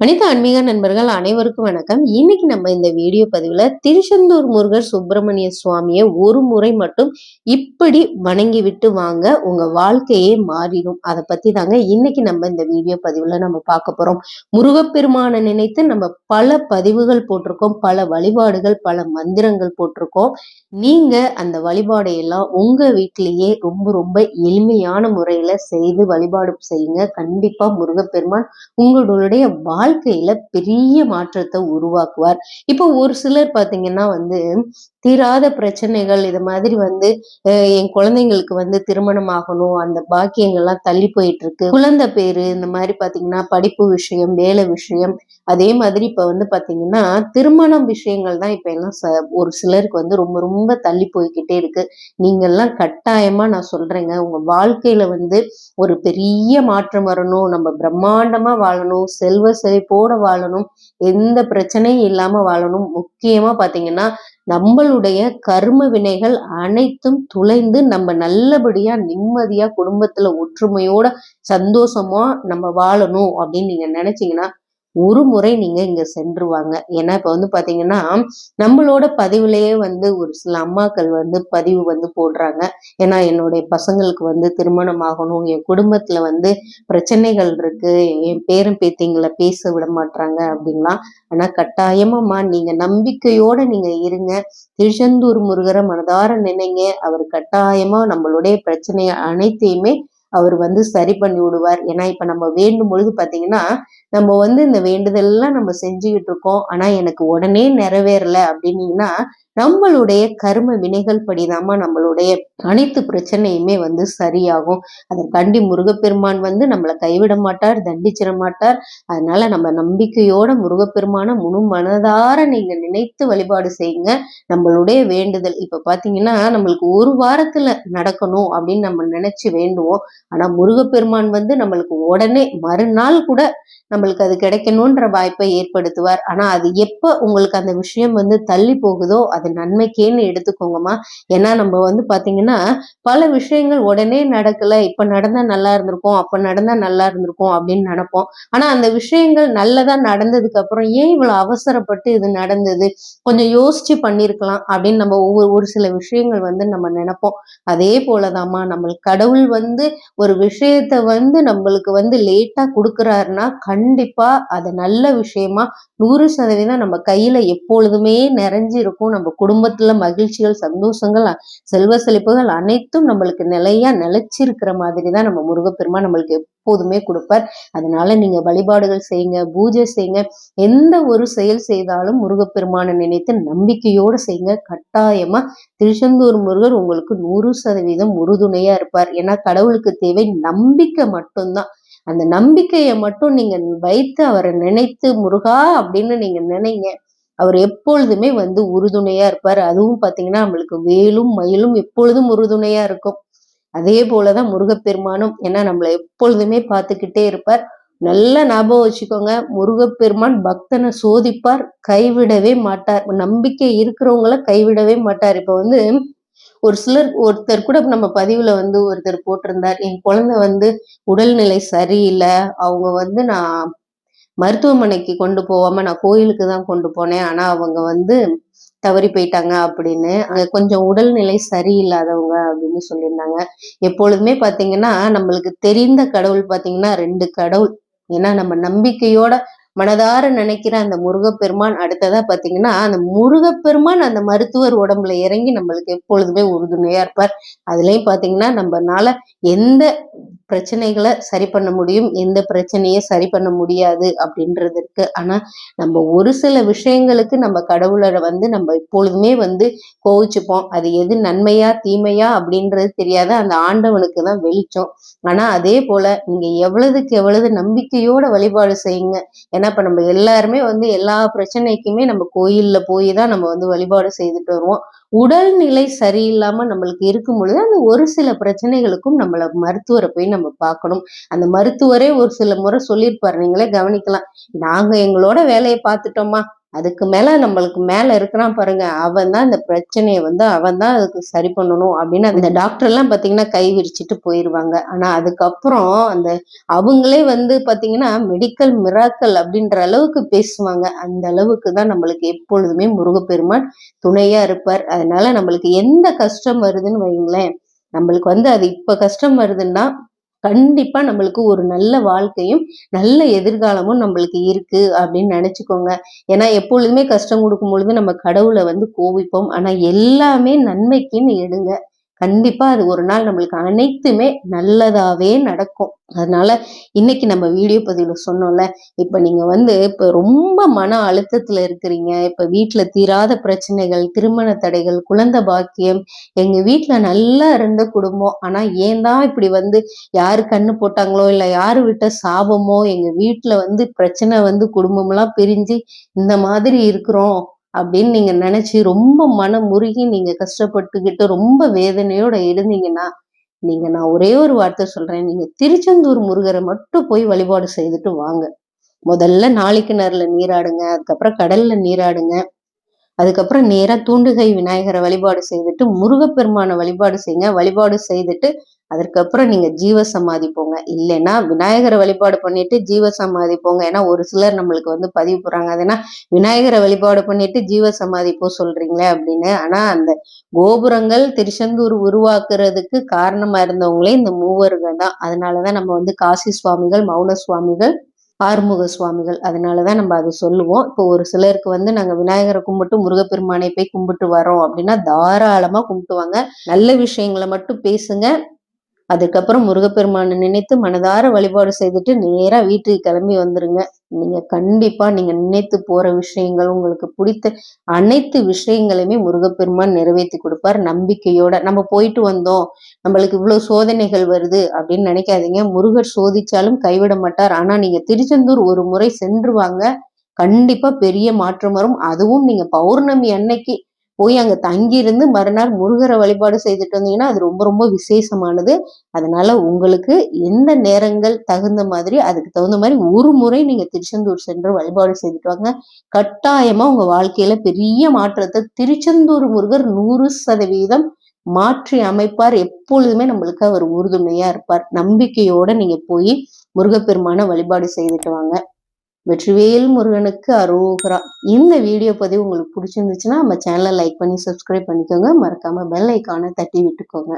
வனிதா ஆன்மீக நண்பர்கள் அனைவருக்கும் வணக்கம். இன்னைக்கு நம்ம இந்த வீடியோ பதிவுல திருச்செந்தூர் முருகர் சுப்பிரமணிய சுவாமியை ஒரு முறை மட்டும் இப்படி வணங்கி விட்டு வாங்க உங்க வாழ்க்கையே மாறிடும். அதை பத்தி தாங்க இன்னைக்கு நம்ம இந்த வீடியோ பதிவுல நம்ம பார்க்க போறோம். முருகப்பெருமானை நினைத்து நம்ம பல பதிவுகள் போட்டிருக்கோம். பல வழிபாடுகள் பல மந்திரங்கள் போட்டிருக்கோம். நீங்க அந்த வழிபாடை எல்லாம் உங்க வீட்டிலேயே ரொம்ப ரொம்ப எளிமையான முறையில செய்து வழிபாடு செய்யுங்க. கண்டிப்பா முருகப்பெருமான் உங்களுடைய வாழ் வாழ்க்கையில பெரிய மாற்றத்தை உருவாக்குவார். இப்போ ஒரு சிலர் பாத்தீங்கன்னா வந்து தீராத பிரச்சனைகள் இது மாதிரி வந்து என் குழந்தைங்களுக்கு வந்து திருமணம் ஆகணும் அந்த பாக்கியங்கள்லாம் தள்ளி போயிட்டு இருக்கு குழந்தை பேரு இந்த மாதிரி பாத்தீங்கன்னா படிப்பு விஷயம் வேலை விஷயம் அதே மாதிரி இப்ப வந்து பாத்தீங்கன்னா திருமணம் விஷயங்கள் தான் இப்ப எல்லாம் ச- ஒரு சிலருக்கு வந்து ரொம்ப ரொம்ப தள்ளி போய்கிட்டே இருக்கு. நீங்கெல்லாம் கட்டாயமா நான் சொல்றேங்க உங்க வாழ்க்கையில வந்து ஒரு பெரிய மாற்றம் வரணும் நம்ம பிரம்மாண்டமா வாழணும் செல்வ செழிப்போட வாழணும் எந்த பிரச்சனையும் இல்லாம வாழணும். முக்கியமா பாத்தீங்கன்னா நம்மளுடைய கர்ம வினைகள் அனைத்தும் துளைந்து நம்ம நல்லபடியா நிம்மதியா குடும்பத்துல ஒற்றுமையோட சந்தோஷமா நம்ம வாழணும் அப்படின்னு நீங்க நினைச்சீங்கன்னா ஒரு முறை நீங்க இங்க சென்றுவாங்க. ஏன்னா இப்ப வந்து பாத்தீங்கன்னா நம்மளோட பதிவுலயே வந்து ஒரு சில அம்மாக்கள் வந்து பதிவு வந்து போடுறாங்க. ஏன்னா என்னுடைய பசங்களுக்கு வந்து திருமணம் ஆகணும் என் குடும்பத்துல வந்து பிரச்சனைகள் இருக்கு என் பேரன் பேத்திங்களை பேச விட மாட்டாங்க அப்படின்லாம் ஆனா கட்டாயமாம்மா நீங்க நம்பிக்கையோட நீங்க இருங்க. திருச்செந்தூர் முருகரை மனதார நினைங்க. அவர் கட்டாயமா நம்மளுடைய பிரச்சனையை அனைத்தையுமே அவர் வந்து சரி பண்ணி விடுவார். ஏன்னா இப்போ நம்ம வேண்டும் பொழுது பார்த்தீங்கன்னா நம்ம வந்து இந்த வேண்டுதல்லாம் நம்ம செஞ்சுக்கிட்டு இருக்கோம். ஆனால் எனக்கு உடனே நிறைவேறல அப்படின்னீங்கன்னா நம்மளுடைய கர்ம வினைகள் படிதாம்மா நம்மளுடைய அனைத்து பிரச்சனையுமே வந்து சரியாகும். அதற்காண்டி முருகப்பெருமான் வந்து நம்மளை கைவிட மாட்டார் தண்டிச்சிட மாட்டார். அதனால நம்ம நம்பிக்கையோட முருகப்பெருமான முழு மனதார நீங்க நினைத்து வழிபாடு செய்யுங்க. நம்மளுடைய வேண்டுதல். இப்ப பாத்தீங்கன்னா நம்மளுக்கு ஒரு வாரத்துல நடக்கணும் அப்படின்னு நம்ம நினைச்சு வேண்டுவோம். ஆனா முருகப்பெருமான் வந்து நம்மளுக்கு உடனே மறுநாள் கூட நம்மளுக்கு அது கிடைக்கணுன்ற வாய்ப்பை ஏற்படுத்துவார். ஆனா அது எப்ப உங்களுக்கு அந்த விஷயம் வந்து தள்ளி போகுதோ அது நன்மைக்கேன்னு எடுத்துக்கோங்கம்மா. ஏன்னா நம்ம வந்து பாத்தீங்கன்னா பல விஷயங்கள் உடனே நடக்கல இப்ப நடந்தா நல்லா இருந்திருக்கும் அப்ப நடந்தா நல்லா இருந்திருக்கும் அப்படின்னு நினைப்போம். ஆனா அந்த விஷயங்கள் நல்லதா நடந்ததுக்கு அப்புறம் ஏன் இவ்வளவு அவசரப்பட்டு இது நடந்தது? கொஞ்சம் யோசிச்சு பண்ணிருக்கலாம் அப்படின்னு நம்ம ஒவ்வொரு ஒரு சில விஷயங்கள் வந்து நம்ம நினைப்போம். அதே போலதாம்மா நம்மளுக்கு கடவுள் வந்து ஒரு விஷயத்த வந்து நம்மளுக்கு வந்து லேட்டா கொடுக்குறாருன்னா கண்டிப்பா அது நல்ல விஷயமா நூறு சதவீதம் நம்ம கையில எப்பொழுதுமே நிறைஞ்சு இருக்கும் நம்ம குடும்பத்துல மகிழ்ச்சிகள் சந்தோஷங்கள் செல்வ செழிப்புகள் அனைத்தும் நம்மளுக்கு நிலையா நிலைச்சிருக்கிற மாதிரி தான் நம்ம முருகப்பெருமா நம்மளுக்கு எப்போதுமே கொடுப்பார். அதனால நீங்க வழிபாடுகள் செய்யுங்க பூஜை செய்யுங்க. எந்த ஒரு செயல் செய்தாலும் முருகப்பெருமானை நினைத்து நம்பிக்கையோடு செய்யுங்க. கட்டாயமா திருச்செந்தூர் முருகர் உங்களுக்கு நூறு சதவீதம் உறுதுணையா இருப்பார். ஏன்னா கடவுளுக்கு தேவை நம்பிக்கை மட்டும்தான். அந்த நம்பிக்கையை மட்டும் நீங்க வைத்து அவரை நினைத்து முருகா அப்படின்னு நீங்க நினைங்க. அவர் எப்பொழுதுமே வந்து உறுதுணையா இருப்பார். அதுவும் பாத்தீங்கன்னா நம்மளுக்கு வேலும் மயிலும் எப்பொழுதும் உறுதுணையா இருக்கும். அதே போலதான் முருகப்பெருமானும் ஏன்னா நம்மளை எப்பொழுதுமே பார்த்துக்கிட்டே இருப்பார். நல்ல ஞாபகம் வச்சுக்கோங்க முருகப்பெருமான் பக்தனை சோதிப்பார் கைவிடவே மாட்டார். நம்பிக்கை இருக்கிறவங்கள கைவிடவே மாட்டார். இப்ப வந்து ஒரு சிலர் ஒருத்தர் கூட நம்ம பதிவுல வந்து ஒருத்தர் போட்டிருந்தார் என் குழந்தை வந்து உடல்நிலை சரியில்லை அவங்க வந்து நான் மருத்துவமனைக்கு கொண்டு போகாம நான் கோயிலுக்கு தான் கொண்டு போனேன். ஆனா அவங்க வந்து தவறி போயிட்டாங்க அப்படின்னு கொஞ்சம் உடல்நிலை சரியில்லாதவங்க அப்படின்னு சொல்லியிருந்தாங்க. எப்பொழுதுமே பார்த்தீங்கன்னா நம்மளுக்கு தெரிந்த கடவுள் பார்த்தீங்கன்னா ரெண்டு கடவுள். ஏன்னா நம்ம நம்பிக்கையோட மனதார நினைக்கிற அந்த முருகப்பெருமான் அடுத்ததா பாத்தீங்கன்னா அந்த முருகப்பெருமான் அந்த மருத்துவர் உடம்புல இறங்கி நம்மளுக்கு எப்பொழுதுமே உறுதுணையா இருப்பார். அதுலயும் பாத்தீங்கன்னா நம்மனால எந்த பிரச்சனைகளை சரி பண்ண முடியும். எந்த பிரச்சனையை சரி பண்ண முடியாது அப்படின்றது இருக்கு ஆனா நம்ம ஒரு சில விஷயங்களுக்கு நம்ம கடவுளை வந்து நம்ம எப்பொழுதுமே வந்து கோவிச்சுப்போம். அது எது நன்மையா தீமையா அப்படின்றது தெரியாத அந்த ஆண்டவனுக்கு தான் வெளிச்சம். ஆனா அதே போல நீங்க எவ்வளவுக்கு எவ்வளவு நம்பிக்கையோட வழிபாடு செய்யுங்க. ஏன்னா இப்ப நம்ம எல்லாருமே வந்து எல்லா பிரச்சனைக்குமே நம்ம கோயில்ல போய் தான் நம்ம வந்து வழிபாடு செய்துட்டு வருவோம். உடல்நிலை சரியில்லாம நம்மளுக்கு இருக்கும் பொழுது அந்த ஒரு சில பிரச்சனைகளுக்கும் நம்மள மருத்துவரை போய் நம்ம பார்க்கணும். அந்த மருத்துவரே ஒரு சில முறை சொல்லியிருப்பாரு. நீங்களே கவனிக்கலாம். நாங்க எங்களோட வேலையை பார்த்துட்டோமா? அதுக்கு மேல நம்மளுக்கு மேல இருக்கிறான் பாருங்க அவன் தான் இந்த பிரச்சனையை வந்து அவன் தான் அதுக்கு சரி பண்ணணும் அப்படின்னு அந்த டாக்டர் எல்லாம் பாத்தீங்கன்னா கை விரிச்சிட்டு போயிருவாங்க. ஆனா அதுக்கப்புறம் அந்த அவங்களே வந்து பாத்தீங்கன்னா மெடிக்கல் மிராக்கல் அப்படின்ற அளவுக்கு பேசுவாங்க. அந்த அளவுக்கு தான் நம்மளுக்கு எப்பொழுதுமே முருகப்பெருமான் துணையா இருப்பார். அதனால நம்மளுக்கு எந்த கஷ்டம் வருதுன்னு வைங்களேன் நம்மளுக்கு வந்து அது இப்ப கஷ்டம் வருதுன்னா கண்டிப்பா நம்மளுக்கு ஒரு நல்ல வாழ்க்கையும் நல்ல எதிர்காலமும் நம்மளுக்கு இருக்கு அப்படின்னு நினைச்சுக்கோங்க. ஏன்னா எப்பொழுதுமே கஷ்டம் கொடுக்கும் பொழுது நம்ம கடவுளை வந்து கோவிப்போம். ஆனா எல்லாமே நன்மைக்குன்னு எடுங்க. கண்டிப்பா அது ஒரு நாள் நம்மளுக்கு அனைத்துமே நல்லதாவே நடக்கும். அதனால இன்னைக்கு நம்ம வீடியோ பதிவுல சொன்னோம்ல இப்ப நீங்க வந்து இப்ப ரொம்ப மன அழுத்தத்துல இருக்கிறீங்க. இப்ப வீட்டுல தீராத பிரச்சனைகள் திருமண தடைகள் குழந்தை பாக்கியம் எங்க வீட்டுல நல்லா இருந்த குடும்பம். ஆனா ஏன் தான் இப்படி வந்து யாரு கண்ணு போட்டாங்களோ இல்ல யாரு விட்ட சாபமோ எங்க வீட்டுல வந்து பிரச்சனை வந்து குடும்பம்லாம் பிரிஞ்சு இந்த மாதிரி இருக்கிறோம். அப்படின்னு நீங்க நினைச்சு ரொம்ப மனம் முருகி நீங்க கஷ்டப்பட்டுக்கிட்டு ரொம்ப வேதனையோட இருந்தீங்கன்னா நீங்க நான் ஒரே ஒரு வார்த்தை சொல்றேன். நீங்க திருச்செந்தூர் முருகரை மட்டும் போய் வழிபாடு செய்துட்டு வாங்க. முதல்ல நாளைக்கு நேரில் நீராடுங்க அதுக்கப்புறம் கடல்ல நீராடுங்க அதுக்கப்புறம் நேரா தூண்டுகை விநாயகரை வழிபாடு செய்துட்டு முருகப்பெருமான வழிபாடு செய்யுங்க வழிபாடு செய்துட்டு அதற்கப்புறம் நீங்க ஜீவ சமாதி போங்க. இல்லைன்னா விநாயகரை வழிபாடு பண்ணிட்டு ஜீவ சமாதி போங்க. ஏன்னா ஒரு சிலர் நம்மளுக்கு வந்து பதிவு போடுறாங்க. அதுனா விநாயகரை வழிபாடு பண்ணிட்டு ஜீவ சமாதி போ சொல்றீங்களே அப்படின்னு. ஆனா அந்த கோபுரங்கள் திருச்செந்தூர் உருவாக்குறதுக்கு காரணமா இருந்தவங்களே இந்த மூவர்கள் தான். அதனாலதான் நம்ம வந்து காசி சுவாமிகள் மௌன சுவாமிகள் ஆறுமுக சுவாமிகள். அதனாலதான் நம்ம அதை சொல்லுவோம். இப்போ ஒரு சிலருக்கு வந்து நாங்க விநாயகரை கும்பிட்டு முருகப்பெருமானை போய் கும்பிட்டு வரோம் அப்படின்னா தாராளமா கும்பிட்டுவாங்க நல்ல விஷயங்களை மட்டும் பேசுங்க. அதுக்கப்புறம் முருகப்பெருமானை நினைத்து மனதார வழிபாடு செய்துட்டு நேராக வீட்டுக்கு கிளம்பி வந்துருங்க. நீங்கள் கண்டிப்பாக நீங்கள் நினைத்து போகிற விஷயங்கள் உங்களுக்கு பிடித்த அனைத்து விஷயங்களையுமே முருகப்பெருமான் நிறைவேற்றி கொடுப்பார். நம்பிக்கையோட நம்ம போயிட்டு வந்தோம் நம்மளுக்கு இவ்வளோ சோதனைகள் வருது அப்படின்னு நினைக்காதீங்க. முருகர் சோதிச்சாலும் கைவிட மாட்டார். ஆனால் நீங்கள் திருச்செந்தூர் ஒரு முறை சென்று வாங்க. கண்டிப்பாக பெரிய மாற்றம் வரும். அதுவும் நீங்கள் பௌர்ணமி அன்னைக்கு போய் அங்க தங்கியிருந்து மறுநாள் முருகரை வழிபாடு செய்துட்டு வந்தீங்கன்னா அது ரொம்ப ரொம்ப விசேஷமானது. அதனால உங்களுக்கு எந்த நேரங்கள் தகுந்த மாதிரி அதுக்கு தகுந்த மாதிரி ஒரு முறை நீங்க திருச்செந்தூர் சென்று வழிபாடு செய்துட்டு வாங்க. கட்டாயமா உங்க வாழ்க்கையில பெரிய மாற்றத்தை திருச்செந்தூர் முருகர் நூறு சதவீதம் மாற்றி அமைப்பார். எப்பொழுதுமே நம்மளுக்கு அவர் உறுதுணையா இருப்பார். நம்பிக்கையோட நீங்க போய் முருகப்பெருமான வழிபாடு செய்துட்டு வாங்க. வெற்றிவேல் முருகனுக்கு அரோகரா. இந்த வீடியோ பதிவு உங்களுக்கு பிடிச்சிருந்துச்சுன்னா நம்ம சேனலை லைக் பண்ணி சப்ஸ்கிரைப் பண்ணிக்கோங்க. மறக்காம பெல் ஐக்கானை தட்டி விட்டுக்கோங்க.